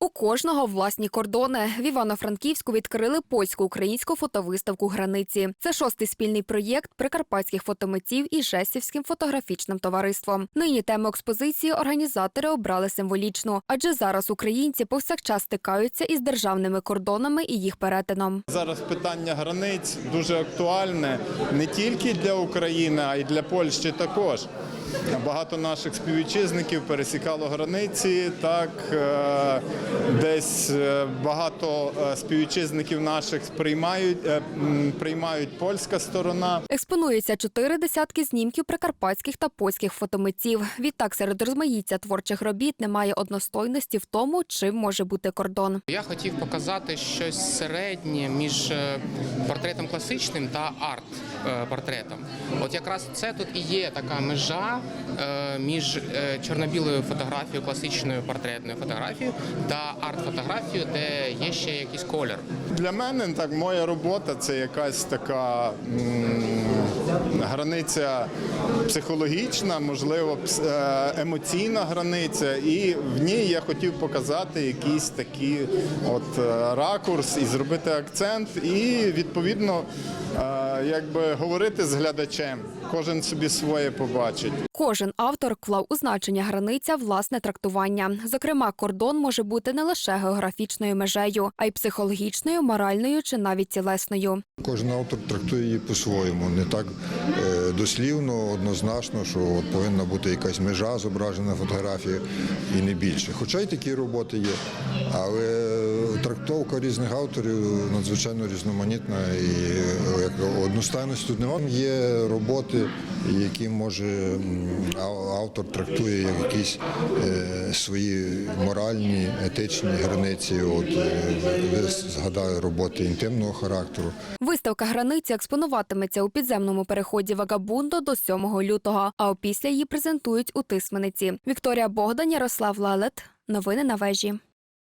У кожного власні кордони. В Івано-Франківську відкрили польсько-українську фотовиставку границі. Це шостий спільний проєкт прикарпатських фотомитців і Жесівським фотографічним товариством. Нині тему експозиції організатори обрали символічну, адже зараз українці повсякчас стикаються із державними кордонами і їх перетином. Зараз питання границь дуже актуальне не тільки для України, а й для Польщі також. Багато наших співвітчизників пересікало границі. Так е, десь е, багато е, співвітчизників наших приймають, приймають польська сторона. Експонується чотири десятки знімків прикарпатських та польських фотомитців. Відтак серед розмаїття творчих робіт немає одностойності в тому, чим може бути кордон. Я хотів показати щось середнє між портретом класичним та арт-портретом. От якраз це тут і є така межа е, між е, чорно-білою фотографією, класичною портретною фотографією та арт-фотографією, де є ще якийсь колір. Для мене так моя робота це якась така границя психологічна, можливо, е, емоційна границя. І в ній я хотів показати якийсь такий от е, ракурс і зробити акцент, і відповідно е, якби говорити з глядачем. Кожен собі своє побачить. Кожен автор вклав у значення границя власне трактування. Зокрема, кордон може бути не лише географічною межею, а й психологічною, моральною чи навіть тілесною. Кожен автор трактує її по-своєму, не так е, дослівно, однозначно, що от повинна бути якась межа зображена на фотографії і не більше. Хоча й такі роботи є, але трактовка різних авторів надзвичайно різноманітна і як одностайності тут немає. Є роботи, які може автор трактує як якісь е, свої моральні, етичні границі. От е, ви згадали роботи інтимного характеру. Виставка границі експонуватиметься у підземному переході Вагабундо до 7 лютого, а опісля її презентують у Тисмениці. Вікторія Богдан, Ярослав Лелет. Новини на вежі.